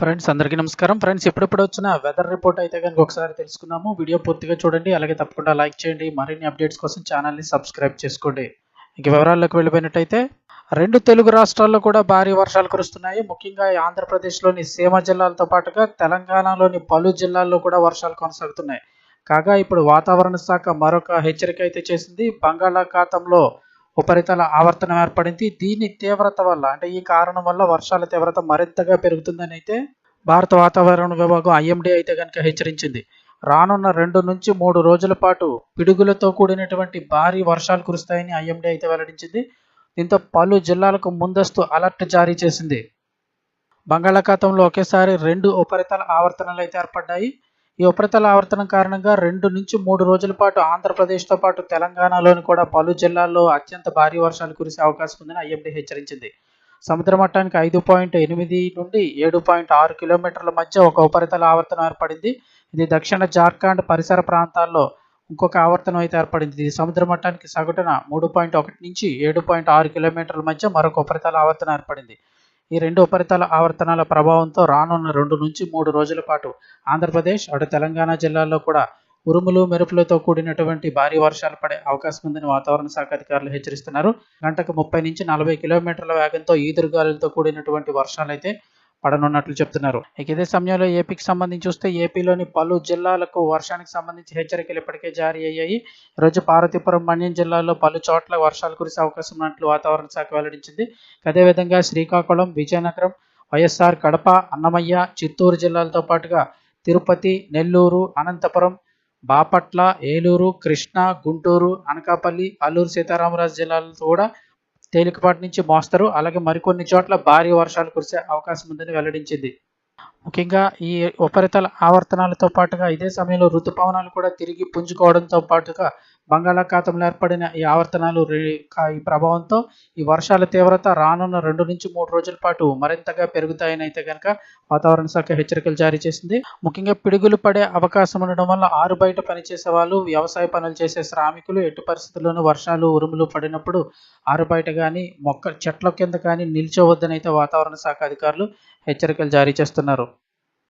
Friends అందరికీ నమస్కారం. Friends ఎప్పుడెప్పుడు వచ్చిన వెదర్ రిపోర్ట్ అయితే కనుక ఒకసారి తెలుసుకున్నాము వీడియో పూర్తిగా చూడండి అలాగే తప్పకుండా లైక్ చేయండి. మరిన్ని అప్డేట్స్ కోసం ఛానల్ని సబ్స్క్రైబ్ చేసుకోండి. ఇంక వివరాల్లోకి వెళ్ళిపోయినట్టయితే రెండు తెలుగు రాష్ట్రాల్లో కూడా భారీ వర్షాలు కురుస్తున్నాయి. ముఖ్యంగా ఈ ఆంధ్రప్రదేశ్లోని సీమ జిల్లాలతో పాటుగా తెలంగాణలోని పలు జిల్లాల్లో కూడా వర్షాలు కొనసాగుతున్నాయి. కాగా ఇప్పుడు వాతావరణ శాఖ మరొక హెచ్చరిక అయితే చేసింది. బంగాళాఖాతంలో ఉపరితల ఆవర్తనం ఏర్పడింది. దీని తీవ్రత వల్ల అంటే ఈ కారణం వల్ల వర్షాల తీవ్రత మరింతగా పెరుగుతుందని అయితే భారత వాతావరణ విభాగం ఐఎండీ అయితే కనుక హెచ్చరించింది. రానున్న రెండు నుంచి మూడు రోజుల పాటు పిడుగులతో కూడినటువంటి భారీ వర్షాలు కురుస్తాయని ఐఎండీ అయితే వెల్లడించింది. దీంతో పలు జిల్లాలకు ముందస్తు అలర్ట్ జారీ చేసింది. బంగాళాఖాతంలో ఒకేసారి రెండు ఉపరితల ఆవర్తనాలు అయితే ఏర్పడ్డాయి. ఈ ఉపరితల ఆవర్తనం కారణంగా రెండు నుంచి మూడు రోజుల పాటు ఆంధ్రప్రదేశ్తో పాటు తెలంగాణలోని కూడా పలు జిల్లాల్లో అత్యంత భారీ వర్షాలు కురిసే అవకాశం ఉందని ఐఎండీ హెచ్చరించింది. సముద్ర మట్టానికి ఐదు పాయింట్ ఎనిమిది నుండి ఏడు పాయింట్ ఆరు కిలోమీటర్ల మధ్య ఒక ఉపరితల ఆవర్తనం ఏర్పడింది. ఇది దక్షిణ జార్ఖండ్ పరిసర ప్రాంతాల్లో ఇంకొక ఆవర్తనం అయితే ఏర్పడింది. ఇది సముద్ర మట్టానికి సగటున మూడు పాయింట్ ఒకటి నుంచి ఏడు పాయింట్ ఆరు కిలోమీటర్ల మధ్య మరొక ఉపరితల ఆవర్తనం ఏర్పడింది. ఈ రెండు ఉపరితల ఆవర్తనాల ప్రభావంతో రానున్న రెండు నుంచి మూడు రోజుల పాటు ఆంధ్రప్రదేశ్ అటు తెలంగాణ జిల్లాల్లో కూడా ఉరుములు మెరుపులతో కూడినటువంటి భారీ వర్షాలు పడే అవకాశం ఉందని వాతావరణ శాఖ అధికారులు హెచ్చరిస్తున్నారు. గంటకు ముప్పై నుంచి నలభై కిలోమీటర్ల వేగంతో ఈదురుగాలులతో కూడినటువంటి వర్షాలు అయితే పడనున్నట్లు చెప్తున్నారు. ఇక ఇదే సమయంలో ఏపీకి సంబంధించి చూస్తే ఏపీలోని పలు జిల్లాలకు వర్షానికి సంబంధించి హెచ్చరికలు ఇప్పటికే జారీ అయ్యాయి. ఈరోజు పార్వతీపురం మన్యం జిల్లాలో పలు చోట్ల వర్షాలు కురిసే అవకాశం ఉన్నట్లు వాతావరణ శాఖ వెల్లడించింది. అదేవిధంగా శ్రీకాకుళం విజయనగరం వైఎస్ఆర్ కడప అన్నమయ్య చిత్తూరు జిల్లాలతో పాటుగా తిరుపతి నెల్లూరు అనంతపురం బాపట్ల ఏలూరు కృష్ణా గుంటూరు అనకాపల్లి అల్లూరు సీతారామరాజు జిల్లాలతో కూడా తేలికపాటి నుంచి మోస్తరు. అలాగే మరికొన్ని చోట్ల భారీ వర్షాలు కురిసే అవకాశం ఉందని వెల్లడించింది. ముఖ్యంగా ఈ ఉపరితల ఆవర్తనాలతో పాటుగా ఇదే సమయంలో రుతుపవనాలు కూడా తిరిగి పుంజుకోవడంతో పాటుగా బంగాళాఖాతంలో ఏర్పడిన ఈ ఆవర్తనాలు ఈ ప్రభావంతో ఈ వర్షాల తీవ్రత రానున్న రెండు నుంచి మూడు రోజుల పాటు మరింతగా పెరుగుతాయని అయితే కనుక వాతావరణ శాఖ హెచ్చరికలు జారీ చేసింది. ముఖ్యంగా పిడుగులు పడే అవకాశం ఉండడం వల్ల ఆరు బయట పనిచేసే వాళ్ళు వ్యవసాయ పనులు చేసే శ్రామికులు ఎట్టి పరిస్థితుల్లోనూ వర్షాలు ఉరుములు పడినప్పుడు ఆరు బయట కానీ మొక్క చెట్ల కింద కానీ నిల్చోవద్దని అయితే వాతావరణ శాఖ అధికారులు హెచ్చరికలు జారీ చేస్తున్నారు.